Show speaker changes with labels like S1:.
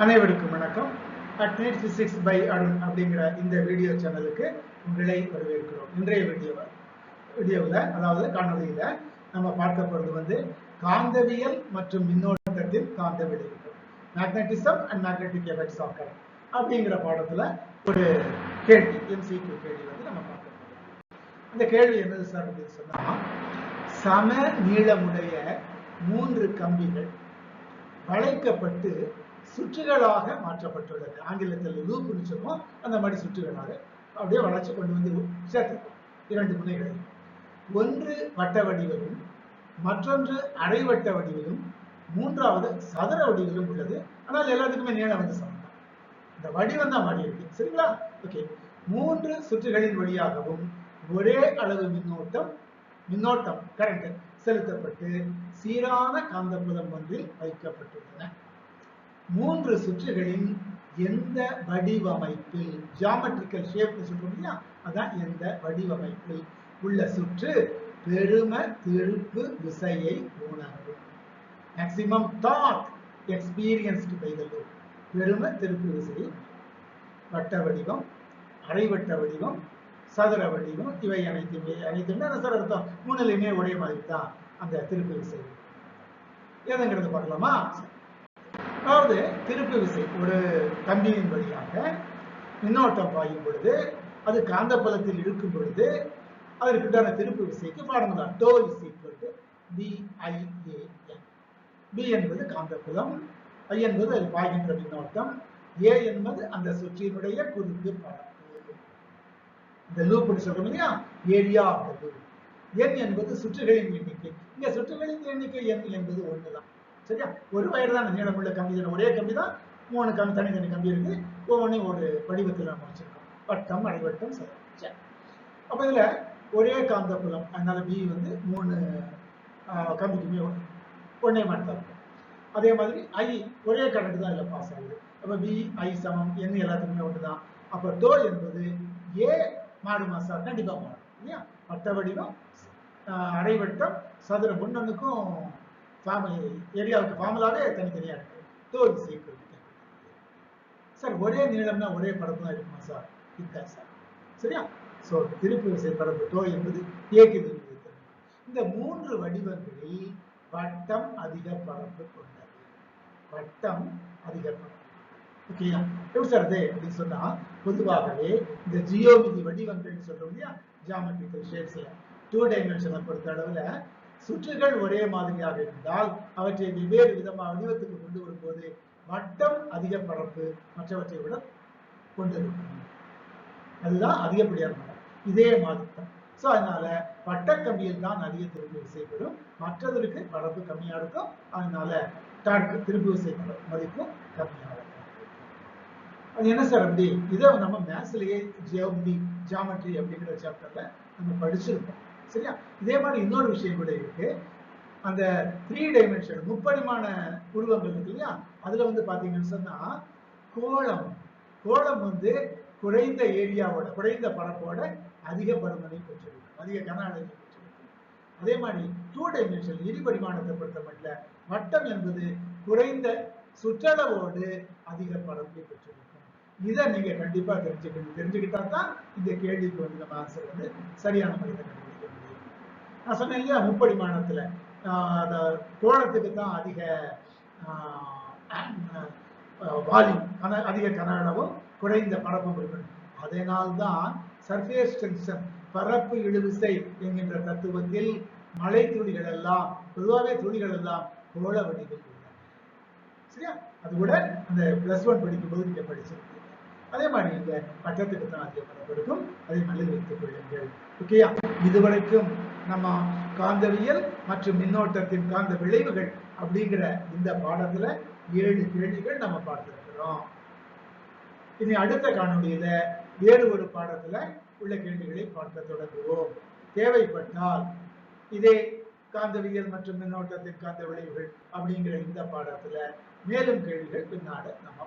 S1: அனைவருக்கும் வணக்கம். Adnate physics by Arun அப்படிங்கிற இந்த வீடியோ சேனலுக்கு உங்களை வரவேற்கிறோம். இன்றைய வீடியோ வீடியோவில் அதாவது காணொலியில் நம்ம பார்க்க போகிறது வந்து காந்தவியல் மற்றும் மின்னோட்டத்தின் காந்த விளைவுகள் magnetism and magnetic effects of current அப்படிங்கிற பாடத்தில் ஒரு கேள்வி எம்சிக்கு கேள்வி வந்து நம்ம பார்க்க போகிறோம் இந்த கேள்வி என்னது சார் அப்படின்னு சொன்னால் சம நீளமுடைய மூன்று கம்பிகள் வளைக்கப்பட்டு சுற்றுகளாக மாற்றப்பட்டுள்ளது. ஆங்கிலத்தில் லூப்னு சொல்லுவோம். அந்த மாதிரி சுற்றுகளாக அப்படியே வளர்ச்சி கொண்டு வந்து சேர்த்துக்கும் இரண்டு முனைகளை ஒன்று வட்ட வடிவிலும் மற்றொன்று அரைவட்ட வடிவிலும் மூன்றாவது சதுர வடிவிலும் உள்ளது. ஆனால் எல்லாத்துக்குமே நீளம் வந்து சமம். தான் இந்த வடிவம் தான் மாறி இருக்கு. சரிங்களா? ஓகே. மூன்று சுற்றுகளின் வழியாகவும் ஒரே அளவு மின்னோட்டம் மின்னோட்டம் கரண்ட் செலுத்தப்பட்டு சீரான காந்தப்புலம் ஒன்றில் வைக்கப்பட்டுள்ளன. மூன்று சுற்றுகளின் எந்த வடிவமைப்பில் ஜியாமெட்ரிக்கல் ஷேப் சொல்றோம் இல்லையா? அதான் எந்த வடிவமைப்பில் உள்ள சுற்று பெரும திருப்பு விசையை உணரும். Maximum that experienced by the loop பெரும திருப்பு விசையை வட்ட வடிவம் அரைவட்ட வடிவம் சதுர வடிவம் இவை அனைத்துமே அனைத்துமே அந்த சதுர அர்த்தம். மூணுலையுமே ஒரே மாதிரி தான் அந்த திருப்பு விசை. எதுங்கிறது பார்க்கலாமா? அதாவது திருப்பு விசை ஒரு கம்பியின் வழியாக மின்னோட்டம் பாயும் பொழுது அது காந்தப்பலத்தில் இழுக்கும் பொழுது அதற்குண்டான திருப்பு விசைக்கு formula tau is equal to B I A N B என்பது காந்தப்புலம் ஐ என்பது அது பாய்கின்ற மின்னோட்டம் ஏ என்பது அந்த சுற்றினுடைய குறுக்கு பரப்பு இந்த லூப் சொல்றோம் இல்லையா? Area of the loop N என்பது சுற்றுகளின் எண்ணிக்கை. இங்க சுற்றுகளின் எண்ணிக்கை என் என்பது ஒண்ணுதான். சரியா? ஒரு வயர் தான் நீளமுள்ள கம்பி தான். ஒரே கம்பி தான். மூணு கம்பி தனித்தனி கம்பி இருக்கு. ஒவ்வொன்றையும் ஒரு வடிவத்தில் நம்ம வச்சிருக்கோம். வட்டம் அடிவட்டம் சரி. அப்ப இதுல ஒரே காந்த புலம். அதனால பி வந்து மூணு ஆஹ், கம்பிக்குமே ஒன்னே ஒண்ணே இருக்கும். அதே மாதிரி ஐ ஒரே கரண்ட் தான் இதுல பாஸ் ஆகுது. அப்ப பி ஐ சமம். என் எல்லாத்துக்குமே ஒன்று தான் அப்ப டோ என்பது ஏ மாறுமா சார் கண்டிப்பா மாறும் இல்லையா? வட்ட வடிவம் ஆஹ், அரைவட்டம் சதுரம் ஒன்னொன்னுக்கும் ஏரியாவுக்கு ஃபார்முலாவே தனித்தனியா இருக்கு. தோல்வி செய்யப்படுது சார் ஒரே நீளம்னா ஒரே பரப்பு தான் இருக்குமா சார்? இருக்கா சார். சரியா? சோ திருப்பு விசை பரப்பு டோ என்பது ஏக்கு திருப்பு இந்த மூன்று வடிவங்களில் வட்டம் அதிக பரப்பு கொண்டது. வட்டம் அதிக பரப்பு. ஓகேயா எப்படி சார் அது அப்படின்னு சொன்னா பொதுவாகவே இந்த ஜியோ விதி வடிவங்கள்னு சொல்றோம் இல்லையா? ஜியாமெட்ரிக்கல் ஷேப்ஸ்ல டூ டைமென்ஷனை பொறுத்த அளவுல சுற்றுகள் ஒரே மாதிரியாக இருந்தால் அவற்றை வெவ்வேறு விதமாக வடிவத்துக்கு கொண்டு வரும்போது வட்டம் அதிக பரப்பு மற்றவற்றை விட கொண்டிருக்கும் அதுதான் அதிகப்படியான இதே மாதிரி தான் ஸோ அதனால வட்டக்கம்பியில் தான் அதிக திருப்பு விசை பெறும். மற்றதற்கு பரப்பு கம்மியா இருக்கும். அதனால டார்க் திருப்பு விசை மதிப்பும் கம்மியாக அது என்ன சார் அப்படி? இதை நம்ம மேத்ஸ்லயே ஜியோமெட்ரி ஜியாமெட்ரி அப்படிங்கிற சாப்டர்ல நம்ம படிச்சிருக்கோம். சரியா? இதே மாதிரி இன்னொரு விஷயம் கூட இருக்கு. அந்த த்ரீ டைமென்ஷன் முப்பரிமாண உருவங்கள் இருக்கு இல்லையா? அதுல வந்து பாத்தீங்கன்னு சொன்னா கோளம். கோளம் வந்து குறைந்த ஏரியாவோட குறைந்த பரப்போட அதிக பருமனை பெற்றிருக்கும். அதிக கன அளவை பெற்றிருக்கும். அதே மாதிரி டூ டைமென்ஷன் இருபரிமாணத்தை பொறுத்த மட்டும் வட்டம் என்பது குறைந்த சுற்றளவோடு அதிக பரப்பை பெற்றிருக்கும். இதை நீங்க கண்டிப்பா தெரிஞ்சுக்கணும். தெரிஞ்சுக்கிட்டா தான் இந்த கேள்விக்கு வந்து நம்ம ஆன்சர் வந்து சரியான முறையில் கண்டுபிடிக்க முடியும். நான் சொன்னேன் இல்லையா முப்பரிமாணத்துல ஆஹ் அந்த கோணத்துக்கு தான் அதிக வால்யூம் கன அதிக கன அளவும் குறைந்த பரப்பும் இருக்கணும் அதனால்தான் சர்ஃபேஸ் டென்ஷன் பரப்பு இழுவிசை என்கின்ற தத்துவத்தில் மழை துளிகள் எல்லாம் பொதுவாகவே துளிகள் எல்லாம் கோள வடிவில் உள்ளன. சரியா? அது கூட அந்த பிளஸ் ஒன் படிக்கும்போது நீங்க படிச்சிருக்கீங்க அதே மாதிரி நீங்க பட்டத்துக்கு தான் அதிக பரப்பு அதை மனதில் வைத்துக் கொள்ளுங்கள் ஓகேயா இதுவரைக்கும் நம்ம காந்தவியல் மற்றும் மின்னோட்டத்தின் காந்த விளைவுகள் அப்படிங்கிற இந்த பாடத்துல ஏழு கேள்விகள் நம்ம பார்த்திருக்கிறோம். இனி அடுத்த காணொலியில வேறு ஒரு பாடத்துல உள்ள கேள்விகளை பார்க்க தொடங்குவோம். தேவைப்பட்டால் இதே காந்தவியல் மற்றும் மின்னோட்டத்தின் காந்த விளைவுகள் அப்படிங்கிற இந்த பாடத்துல மேலும் கேள்விகள் பின்னாட நம்ம